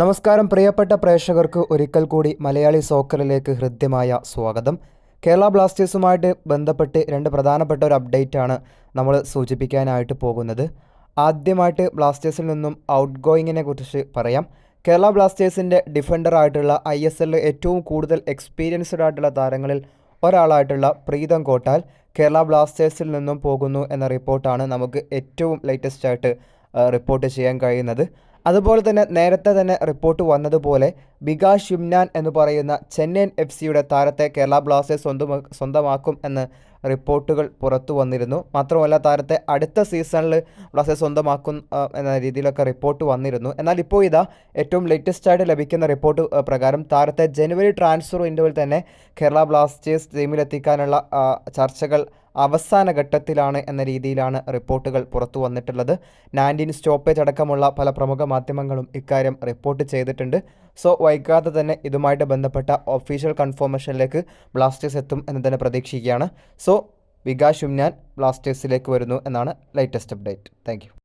നമസ്കാരം പ്രിയപ്പെട്ട പ്രേക്ഷകർക്ക് ഒരിക്കൽ കൂടി മലയാളി സോക്കറിലേക്ക് ഹൃദ്യമായ സ്വാഗതം. കേരള ബ്ലാസ്റ്റേഴ്സുമായിട്ട് ബന്ധപ്പെട്ട് രണ്ട് പ്രധാനപ്പെട്ട ഒരു അപ്ഡേറ്റ് ആണ് നമ്മൾ സൂചിപ്പിക്കാനായിട്ട് പോകുന്നത്. ആദ്യമായിട്ട് ബ്ലാസ്റ്റേഴ്സിൽ നിന്നും ഔട്ട് ഗോയിങ്ങിനെ കുറിച്ച് പറയാം. കേരള ബ്ലാസ്റ്റേഴ്സിന്റെ ഡിഫൻഡറായിട്ടുള്ള ഐ എസ് എല്ലിൽ ഏറ്റവും കൂടുതൽ എക്സ്പീരിയൻസ്ഡ് ആയിട്ടുള്ള താരങ്ങളിൽ ഒരാളായിട്ടുള്ള പ്രീതം കോട്ടാൽ കേരള ബ്ലാസ്റ്റേഴ്സിൽ നിന്നും പോകുന്നു എന്ന റിപ്പോർട്ടാണ് നമുക്ക് ഏറ്റവും ലേറ്റസ്റ്റ് ആയിട്ട് റിപ്പോർട്ട് ചെയ്യാൻ കഴിയുന്നത്. അതുപോലെ തന്നെ നേരത്തെ തന്നെ റിപ്പോർട്ട് വന്നതുപോലെ ബികാ യുംനാൻ എന്ന് പറയുന്ന ചെന്നൈയിൻ എഫ് സിയുടെ താരത്തെ കേരള ബ്ലാസ്റ്റേഴ്സ് സ്വന്തമാ സ്വന്തമാക്കും എന്ന് റിപ്പോർട്ടുകൾ പുറത്തു വന്നിരുന്നു. മാത്രമല്ല താരത്തെ അടുത്ത സീസണിൽ ബ്ലാസ്റ്റേഴ്സ് സ്വന്തമാക്കും എന്ന രീതിയിലൊക്കെ റിപ്പോർട്ട് വന്നിരുന്നു. എന്നാൽ ഇപ്പോൾ ഇതാ ഏറ്റവും ലേറ്റസ്റ്റ് ആയിട്ട് ലഭിക്കുന്ന റിപ്പോർട്ട് പ്രകാരം താരത്തെ ജനുവരി ട്രാൻസ്ഫർ വിൻഡോയിൽ തന്നെ കേരള ബ്ലാസ്റ്റേഴ്സ് ടീമിലെത്തിക്കാനുള്ള ചർച്ചകൾ അവസാന ഘട്ടത്തിലാണ് എന്ന രീതിയിലാണ് റിപ്പോർട്ടുകൾ പുറത്തു വന്നിട്ടുള്ളത്. നയന്റീൻ സ്റ്റോപ്പേജ് അടക്കമുള്ള പല പ്രമുഖ മാധ്യമങ്ങളും ഇക്കാര്യം റിപ്പോർട്ട് ചെയ്തിട്ടുണ്ട്. സോ വൈകാതെ തന്നെ ഇതുമായിട്ട് ബന്ധപ്പെട്ട ഒഫീഷ്യൽ കൺഫോർമേഷനിലേക്ക് ബ്ലാസ്റ്റേഴ്സ് എത്തും എന്ന് തന്നെ പ്രതീക്ഷിക്കുകയാണ്. സോ വികാസ് ഷുംനാൻ ബ്ലാസ്റ്റേഴ്സിലേക്ക് വരുന്നു എന്നാണ് ലേറ്റസ്റ്റ് അപ്ഡേറ്റ് താങ്ക്